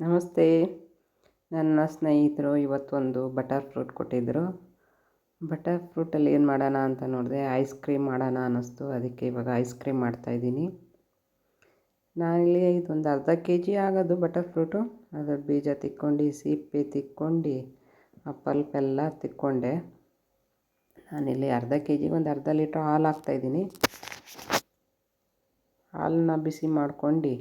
ನಮಸ್ತೆ. ನನ್ನ ಸ್ನೇಹಿತರು ಇವತ್ತೊಂದು ಬಟರ್ ಫ್ರೂಟ್ ಕೊಟ್ಟಿದ್ದರು ಬಟರ್ ಫ್ರೂಟಲ್ಲಿ ಏನು ಮಾಡೋಣ ಅಂತ ನೋಡಿದೆ. ಐಸ್ ಕ್ರೀಮ್ ಮಾಡೋಣ ಅನ್ನಿಸ್ತು. ಅದಕ್ಕೆ ಇವಾಗ ಐಸ್ ಕ್ರೀಮ್ ಮಾಡ್ತಾಯಿದ್ದೀನಿ ನಾನಿಲ್ಲಿ ಇದೊಂದು ಅರ್ಧ ಕೆ ಜಿ ಆಗೋದು ಬಟರ್ ಫ್ರೂಟು. ಅದರ ಬೀಜ ತಿಕ್ಕೊಂಡು ಸಿಪ್ಪೆ ತಿಕ್ಕೊಂಡು, ಆ ಪಲ್ಪೆಲ್ಲ ತಿಕ್ಕೊಂಡೆ. ನಾನಿಲ್ಲಿ ಅರ್ಧ ಕೆ ಜಿಗೆ ಒಂದು ಅರ್ಧ ಲೀಟ್ರ್ ಹಾಲು ಹಾಕ್ತಾಯಿದ್ದೀನಿ ಹಾಲನ್ನ ಬಿಸಿ ಮಾಡ್ಕೊಂಡು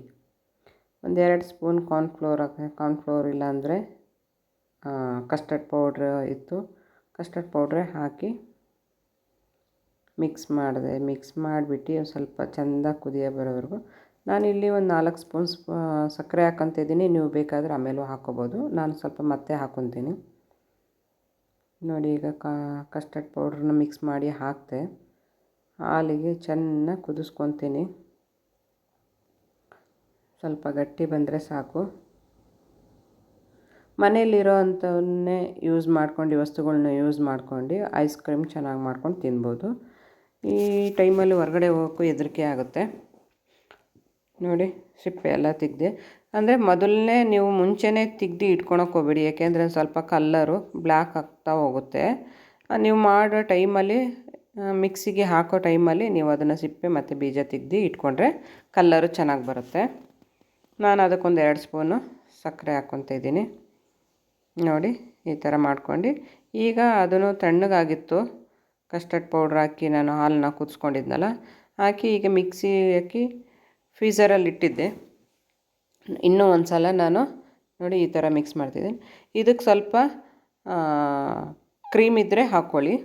ಒಂದೆರಡು ಸ್ಪೂನ್ ಕಾರ್ನ್ಫ್ಲೋರ್ ಹಾಕಿ ಕಾರ್ನ್ಫ್ಲೋರ್ ಇಲ್ಲಾಂದರೆ ಕಸ್ಟರ್ಡ್ ಪೌಡ್ರ್ ಇತ್ತು. ಕಸ್ಟರ್ಡ್ ಪೌಡ್ರೆ ಹಾಕಿ ಮಿಕ್ಸ್ ಮಾಡಿದೆ ಮಿಕ್ಸ್ ಮಾಡಿಬಿಟ್ಟು ಸ್ವಲ್ಪ ಚೆಂದ ಕುದಿಯ ಬರೋವರೆಗೂ. ಇಲ್ಲಿ ಒಂದು ನಾಲ್ಕು ಸ್ಪೂನ್ ಸಕ್ಕರೆ ಹಾಕ್ಕೊತಿದ್ದೀನಿ ನೀವು ಬೇಕಾದರೆ ಆಮೇಲೂ ಹಾಕ್ಕೋಬೋದು ನಾನು ಸ್ವಲ್ಪ ಮತ್ತೆ ಹಾಕ್ಕೊತೀನಿ ನೋಡಿ ಈಗ ಕಸ್ಟರ್ಡ್ ಪೌಡ್ರನ್ನ ಮಿಕ್ಸ್ ಮಾಡಿ ಹಾಕಿದೆ, ಹಾಲಿಗೆ ಚೆನ್ನಾಗಿ ಕುದಿಸ್ಕೊತೀನಿ. ಸ್ವಲ್ಪ ಗಟ್ಟಿ ಬಂದರೆ ಸಾಕು. ಮನೆಯಲ್ಲಿರೋ ಅಂಥವನ್ನೇ ಯೂಸ್ ಮಾಡ್ಕೊಂಡು ವಸ್ತುಗಳನ್ನ ಯೂಸ್ ಮಾಡ್ಕೊಂಡು ಐಸ್ ಕ್ರೀಮ್ ಚೆನ್ನಾಗಿ ಮಾಡ್ಕೊಂಡು ತಿನ್ಬೋದು. ಈ ಟೈಮಲ್ಲಿ ಹೊರಗಡೆ ಹೋಗೋಕ್ಕೂ ಹೆದರಿಕೆ ಆಗುತ್ತೆ. ನೋಡಿ, ಸಿಪ್ಪೆ ಎಲ್ಲ ತೆಗ್ದೆ. ಅಂದರೆ ಮೊದಲನೇ ನೀವು ಮುಂಚೆನೇ ತೆಗ್ದು ಇಟ್ಕೊಳಕ್ಕೆ ಹೋಗ್ಬೇಡಿ. ಯಾಕೆಂದರೆ ಸ್ವಲ್ಪ ಕಲ್ಲರು ಬ್ಲ್ಯಾಕ್ ಆಗ್ತಾ ಹೋಗುತ್ತೆ. ನೀವು ಮಾಡೋ ಟೈಮಲ್ಲಿ ಮಿಕ್ಸಿಗೆ ಹಾಕೋ ಟೈಮಲ್ಲಿ ನೀವು ಅದನ್ನು ಸಿಪ್ಪೆ ಮತ್ತು ಬೀಜ ತೆಗ್ದು ಇಟ್ಕೊಂಡ್ರೆ ಕಲ್ಲರು ಚೆನ್ನಾಗಿ ಬರುತ್ತೆ. ನಾನು ಅದಕ್ಕೊಂದು ಎರಡು ಸ್ಪೂನು ಸಕ್ಕರೆ ಹಾಕ್ಕೊತ ಇದ್ದೀನಿ. ನೋಡಿ, ಈ ಥರ ಮಾಡ್ಕೊಂಡು. ಈಗ ಅದನ್ನು ತಣ್ಣಗಾಗಿತ್ತು. ಕಸ್ಟರ್ಡ್ ಪೌಡ್ರ್ ಹಾಕಿ ನಾನು ಹಾಲನ್ನ ಕುದಿಸ್ಕೊಂಡಿದ್ನಲ್ಲ, ಹಾಕಿ ಈಗ ಮಿಕ್ಸಿ ಹಾಕಿ ಫ್ರೀಝರಲ್ಲಿ ಇಟ್ಟಿದ್ದೆ. ಇನ್ನೂ ಒಂದು ಸಲ ನಾನು ನೋಡಿ ಈ ಥರ ಮಿಕ್ಸ್ ಮಾಡ್ತಿದ್ದೀನಿ. ಇದಕ್ಕೆ ಸ್ವಲ್ಪ ಕ್ರೀಮ್ ಇದ್ದರೆ ಹಾಕ್ಕೊಳ್ಳಿ.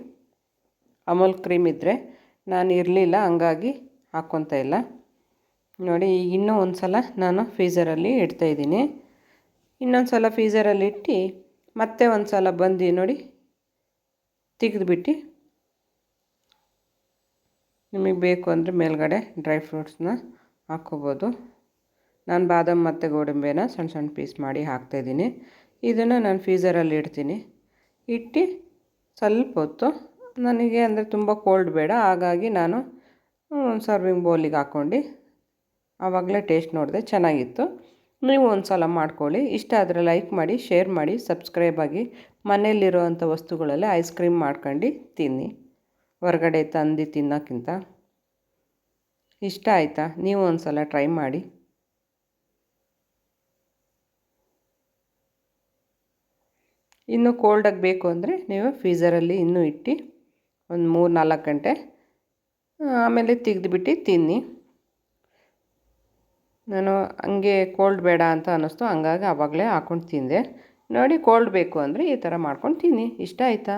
ಅಮೂಲ್ ಕ್ರೀಮ್ ಇದ್ದರೆ ನಾನು ಇರಲಿಲ್ಲ, ಹಂಗಾಗಿ ಹಾಕ್ಕೊತ ಇಲ್ಲ. ನೋಡಿ, ಇನ್ನೂ ಒಂದು ಸಲ ನಾನು ಫ್ರೀಝರಲ್ಲಿ ಇಡ್ತಾಯಿದ್ದೀನಿ ಇನ್ನೊಂದು ಸಲ ಫ್ರೀಝರಲ್ಲಿ ಇಟ್ಟು ಮತ್ತೆ ಒಂದು ಸಲ ಬಂದು ನೋಡಿ ತೆಗೆದುಬಿಟ್ಟು ನಿಮಗೆ ಬೇಕು ಅಂದರೆ ಮೇಲ್ಗಡೆ ಡ್ರೈ ಫ್ರೂಟ್ಸ್ನ ಹಾಕ್ಕೋಬೋದು. ನಾನು ಬಾದಾಮ್ ಮತ್ತು ಗೋಡಂಬಿನ ಸಣ್ಣ ಸಣ್ಣ ಪೀಸ್ ಮಾಡಿ ಹಾಕ್ತಾಯಿದ್ದೀನಿ ಇದನ್ನು ನಾನು ಫ್ರೀಝರಲ್ಲಿ ಇಡ್ತೀನಿ. ಇಟ್ಟು ಸ್ವಲ್ಪ ಹೊತ್ತು ನನಗೆ ಅಂದರೆ ತುಂಬ ಕೋಲ್ಡ್ ಬೇಡ, ಹಾಗಾಗಿ ನಾನು ಸರ್ವಿಂಗ್ ಬೌಲಿಗೆ ಹಾಕ್ಕೊಂಡು ಆವಾಗಲೇ ಟೇಸ್ಟ್ ನೋಡಿದೆ, ಚೆನ್ನಾಗಿತ್ತು. ನೀವು ಒಂದು ಸಲ ಮಾಡ್ಕೊಳ್ಳಿ. ಇಷ್ಟ ಆದರೆ ಲೈಕ್ ಮಾಡಿ, ಶೇರ್ ಮಾಡಿ, ಸಬ್ಸ್ಕ್ರೈಬ್ ಆಗಿ. ಮನೆಯಲ್ಲಿರುವಂಥ ವಸ್ತುಗಳಲ್ಲೇ ಐಸ್ ಕ್ರೀಮ್ ಮಾಡ್ಕೊಂಡು ತಿನ್ನಿ. ಹೊರಗಡೆ ತಂದು ತಿನ್ನೋಕ್ಕಿಂತ. ಇಷ್ಟ ಆಯಿತಾ? ನೀವು ಒಂದು ಸಲ ಟ್ರೈ ಮಾಡಿ. ಇನ್ನು ಕೋಲ್ಡಾಗಿ ಬೇಕು ಅಂದರೆ ನೀವು ಫ್ರೀಝರಲ್ಲಿ ಇನ್ನೂ ಇಟ್ಟು ಒಂದು ಮೂರು ನಾಲ್ಕು ಗಂಟೆ, ಆಮೇಲೆ ತೆಗೆದುಬಿಟ್ಟು ತಿನ್ನಿ. ನಾನು ಹಂಗೆ ಕೋಲ್ಡ್ ಬೇಡ ಅಂತ ಅನ್ನಿಸ್ತು. ಹಂಗಾಗಿ ಆವಾಗಲೇ ಹಾಕ್ಕೊಂಡು ತಿಂದೆ. ನೋಡಿ ಕೋಲ್ಡ್ ಬೇಕು ಅಂದರೆ ಈ ಥರ ಮಾಡ್ಕೊಂಡು ತಿನ್ನಿ. ಇಷ್ಟ ಆಯಿತಾ?